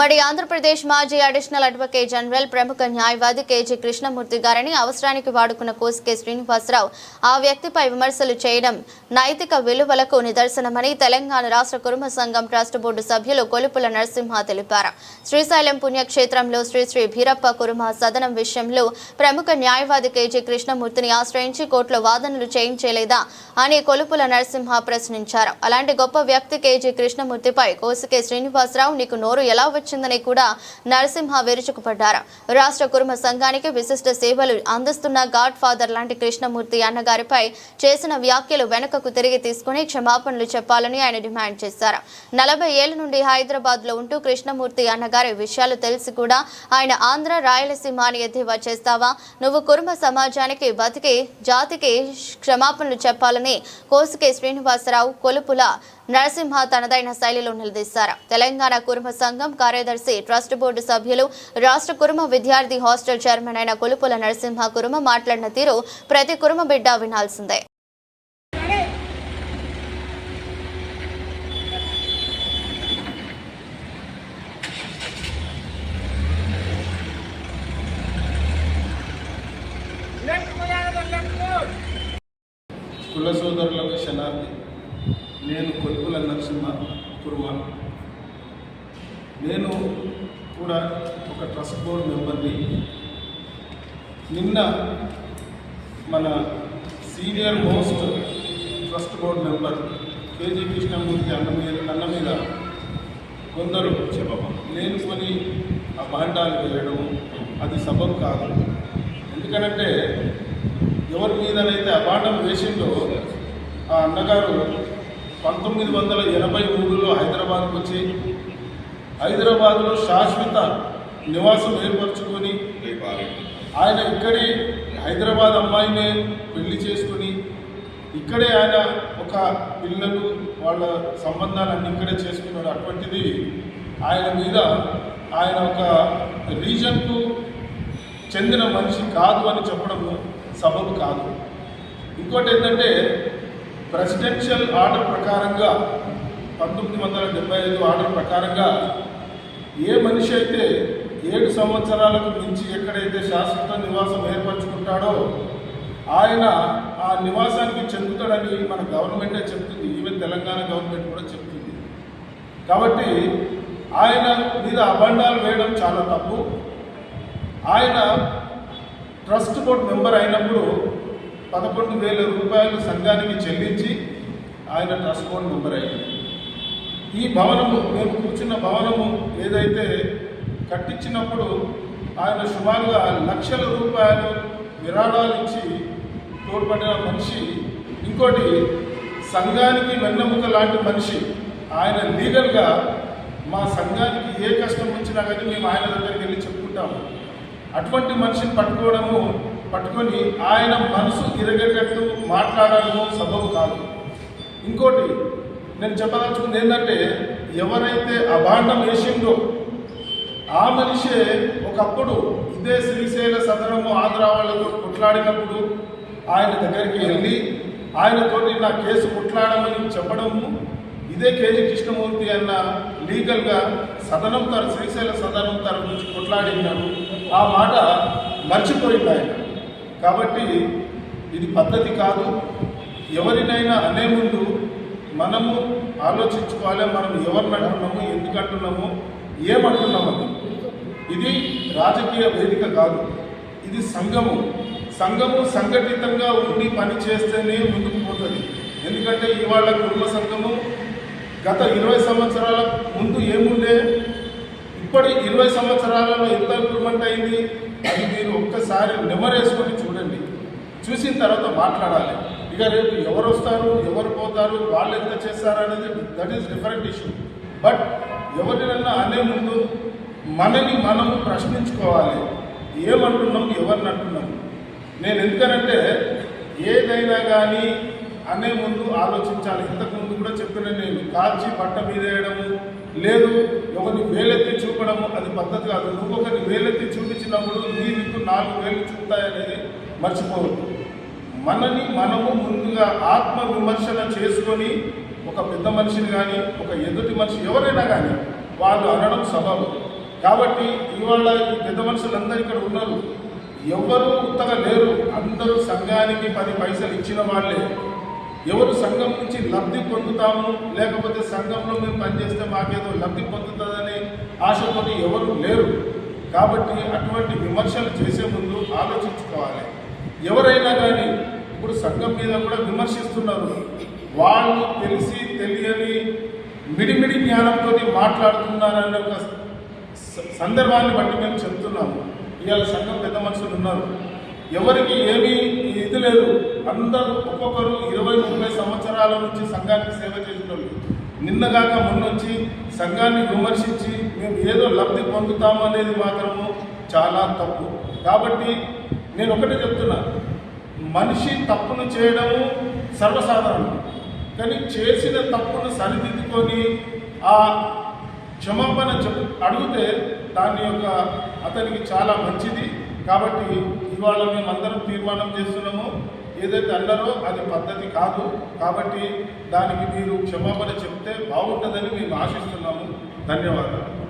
ఉమ్మడి ఆంధ్రప్రదేశ్ మాజీ additional advocate general ప్రముఖ న్యాయవాది కేజీ కృష్ణమూర్తి గారిని అవసరానికి వాడుకున్న కోసికే శ్రీనివాసరావు ఆ వ్యక్తిపై విమర్శలు చేయడం నైతిక విలువలకు నిదర్శనమని తెలంగాణ రాష్ట్ర కురుమ సంఘం ట్రస్ట్ బోర్డు సభ్యులు కొలుపుల నరసింహ తెలిపారు. శ్రీశైలం పుణ్యక్షేత్రంలో శ్రీ శ్రీ భీరప్ప కురుమ సదనం విషయంలో ప్రముఖ న్యాయవాది కేజీ కృష్ణమూర్తిని ఆశ్రయించి కోర్టులో వాదనలు చేయించలేదా అని కొలుపుల నరసింహ ప్రశ్నించారు. అలాంటి గొప్ప వ్యక్తి కేజీ కృష్ణమూర్తిపై కోసికే శ్రీనివాసరావు నీకు నోరు ఎలా వచ్చిందని కూడా నరసింహ విరుచుకుపడ్డారు. రాష్ట్ర కుర్మ సంఘానికి విశిష్ట సేవలు అందిస్తున్న గాడ్ ఫాదర్ లాంటి కృష్ణమూర్తి అన్నగారిపై చేసిన వ్యాఖ్యలు వెనుకకు తిరిగి తీసుకుని క్షమాపణలు చెప్పాలని ఆయన డిమాండ్ చేశారు. నలభై ఏళ్ళ నుండి హైదరాబాద్లో ఉంటూ కృష్ణమూర్తి అన్నగారి విషయాలు తెలిసి కూడా ఆయన ఆంధ్ర రాయలసీమ అని ఎద్దేవా చేస్తావా? నువ్వు కుర్మ సమాజానికి బతికి జాతికి క్షమాపణలు చెప్పాలని కోసుకే శ్రీనివాసరావు కొలుపుల నరసింహ తనదైన శైలిలో నిలదీశారు. తెలంగాణ కుర్మ సంఘం కార్యదర్శి ట్రస్ట్ బోర్డు సభ్యులు రాష్ట్ర కుర్మ విద్యార్థి హాస్టల్ చైర్మన్ అయిన కొలుపుల నరసింహ కుర్మ మాట్లాడిన తీరు ప్రతి కుర్మ బిడ్డ వినాల్సిందే. కుల సోదరులకు శనార్థి నేను కొలుపుల నరసింహ కుర్మ. నేను కూడా ఒక ట్రస్ట్ బోర్డు మెంబర్ని. నిన్న మన senior most trust board member KG Krishnamurthy అన్న మీద అన్న మీద కొందరు నేను కొని ఆ బాండాలు వేయడం అది సబబు కాదు. ఎందుకంటే ఎవరి మీదనైతే అబాండం వేసిండో ఆ అన్నగారు పంతొమ్మిది వందల ఎనభై మూడులో హైదరాబాద్కు వచ్చి హైదరాబాద్లో శాశ్వత నివాసం ఏర్పరచుకొని ఆయన ఇక్కడే హైదరాబాద్ అమ్మాయినే పెళ్ళి చేసుకొని ఇక్కడే ఆయన ఒక పిల్లలు వాళ్ళ సంబంధాలన్నీ ఇక్కడే చేసుకున్నాడు. అటువంటిది ఆయన మీద ఆయన ఒక రీజన్కు చెందిన మనిషి కాదు అని చెప్పడం సబబు కాదు. ఇంకోటి ఏంటంటే ప్రెసిడెన్షియల్ ఆర్డర్ ప్రకారంగా పంతొమ్మిది వందల డెబ్బై ఐదు ఆర్డర్ ప్రకారంగా ఏ మనిషి అయితే ఏడు సంవత్సరాలకు మించి ఎక్కడైతే శాశ్వత నివాసం ఏర్పరచుకుంటాడో ఆయన ఆ నివాసానికి చెందుతాడని మన గవర్నమెంటే చెప్తుంది. ఈవెన్ తెలంగాణ గవర్నమెంట్ కూడా చెప్తుంది. కాబట్టి ఆయన మీద అబండాలు వేయడం చాలా తప్పు. ఆయన ట్రస్ట్ బోర్డ్ మెంబర్ అయినప్పుడు పదకొండు వేల రూపాయలు సంఘానికి చెల్లించి ఆయన ట్రస్ట్ బోర్డు మెంబర్ అయ్యింది ఈ భవనము మేము కూర్చున్న భవనము ఏదైతే కట్టించినప్పుడు ఆయన సుమారుగా లక్షల రూపాయలు విరాళాలు ఇచ్చి తోడ్పడిన మనిషి ఇంకోటి సంఘానికి వెన్నెముక లాంటి మనిషి. ఆయన లీగల్గా మా సంఘానికి ఏ కష్టం వచ్చినా కానీ మేము ఆయన దగ్గరికి వెళ్ళి చెప్పుకుంటాము. అటువంటి మనిషిని పట్టుకోవడము పట్టుకొని ఆయన మనసు ఇరగేటట్టు మాట్లాడడము సబబు కాదు. ఇంకోటి నేను చెప్పదలుచుకుంది ఏంటంటే ఎవరైతే అభాండం వేసిందో ఆ మనిషే ఒకప్పుడు ఇదే శ్రీశైల సదనము ఆంధ్ర వాళ్ళతో కొట్లాడినప్పుడు ఆయన దగ్గరికి వెళ్ళి ఆయనతోటి నా కేసు కొట్లాడమని చెప్పడము ఇదే కేజీ కృష్ణమూర్తి అన్న లీగల్గా సదనం తర శ్రీశైల సదనం తరఫు నుంచి కొట్లాడినారు ఆ మాట మర్చిపోయింది ఆయన. కాబట్టి ఇది పద్ధతి కాదు. ఎవరినైనా అనే ముందు మనము ఆలోచించుకోవాలి మనం ఎవరిని అంటున్నాము ఎందుకు అంటున్నాము ఏమంటున్నామని ఇది రాజకీయ వేదిక కాదు ఇది సంఘము. సంఘము సంఘటితంగా ఉండి పని చేస్తేనే ముందుకు పోతుంది. ఎందుకంటే ఇవాళ కుటుంబ సంఘము గత ఇరవై సంవత్సరాల ముందు ఏముండే? ఇప్పటి ఇరవై సంవత్సరాలలో ఎంత ఇంప్రూవ్మెంట్ అయింది? అది మీరు ఒక్కసారి నెమరేసుకొని చూడండి. చూసిన తర్వాత మాట్లాడాలి. ఇక రేపు ఎవరు వస్తారు ఎవరు పోతారు వాళ్ళు ఎంత చేస్తారు అనేది that is different issue but ఎవరినన్నా అనే ముందు మనని మనము ప్రశ్నించుకోవాలి. ఏమంటున్నాం ఎవరిని అంటున్నాం? నేను ఎందుకనంటే ఏదైనా కానీ అనే ముందు ఆలోచించాలి. ఇంతకుముందు కూడా చెప్పిన నేను కాల్చి బట్ట మీదేయడము లేదు ఒకరిని వేలెత్తి చూపడము అది పద్ధతి కాదు. నువ్వు ఒకరిని వేలెత్తి చూపించినప్పుడు నీ నీకు నాలుగు వేలు చూపుతాయనేది మర్చిపోవద్దు. మనని మనము ముందుగా ఆత్మ విమర్శన చేసుకొని ఒక పెద్ద మనిషిని కానీ ఒక ఎదుటి మనిషి ఎవరైనా కానీ వాళ్ళు అనడం స్వభావం కాబట్టి ఇవాళ పెద్ద మనుషులందరూ ఇక్కడ ఉన్నారు. ఎవరు ఉత్తగా లేరు అందరూ సంఘానికి పది పైసలు ఇచ్చిన వాళ్ళే. ఎవరు సంఘం నుంచి లబ్ధి పొందుతాము లేకపోతే సంఘంలో మేము పనిచేస్తే మాకేదో లబ్ధి పొందుతుందనే ఆశపడి ఎవరు లేరు. కాబట్టి అటువంటి విమర్శలు చేసే ముందు ఆలోచించుకోవాలి. ఎవరైనా కానీ ఇప్పుడు సంఘం మీద కూడా విమర్శిస్తున్నారు. వాళ్ళు తెలిసి తెలియని మిడిమిడి జ్ఞానంతో మాట్లాడుతున్నారనే ఒక స- సందర్భాన్ని బట్టి మేము చెప్తున్నాము. ఇవాళ సంఘం పెద్ద మనుషులు ఉన్నారు. ఎవరికి ఏమీ ఇది లేదు. అందరూ ఒక్కొక్కరు ఇరవై ముప్పై సంవత్సరాల నుంచి సంఘానికి సేవ చేసిన నిన్నగాక మొన్నొచ్చి సంఘాన్ని విమర్శించి మేము ఏదో లబ్ధి పొందుతాము అనేది మాత్రము చాలా తప్పు. కాబట్టి నేను ఒకటే చెప్తున్నా. మనిషి తప్పును చేయడము సర్వసాధారణం. కానీ చేసిన తప్పును సరిదిద్దుకొని ఆ క్షమాపణ చెప్ అడిగితే దాని యొక్క అతనికి చాలా మంచిది. కాబట్టి ఇవాళ మేమందరం తీర్మానం చేస్తున్నాము. ఏదైతే అన్నారో అది పద్ధతి కాదు. కాబట్టి దానికి మీరు క్షమాపణ చెప్తే బాగుంటుందని మేము ఆశిస్తున్నాము. ధన్యవాదాలు.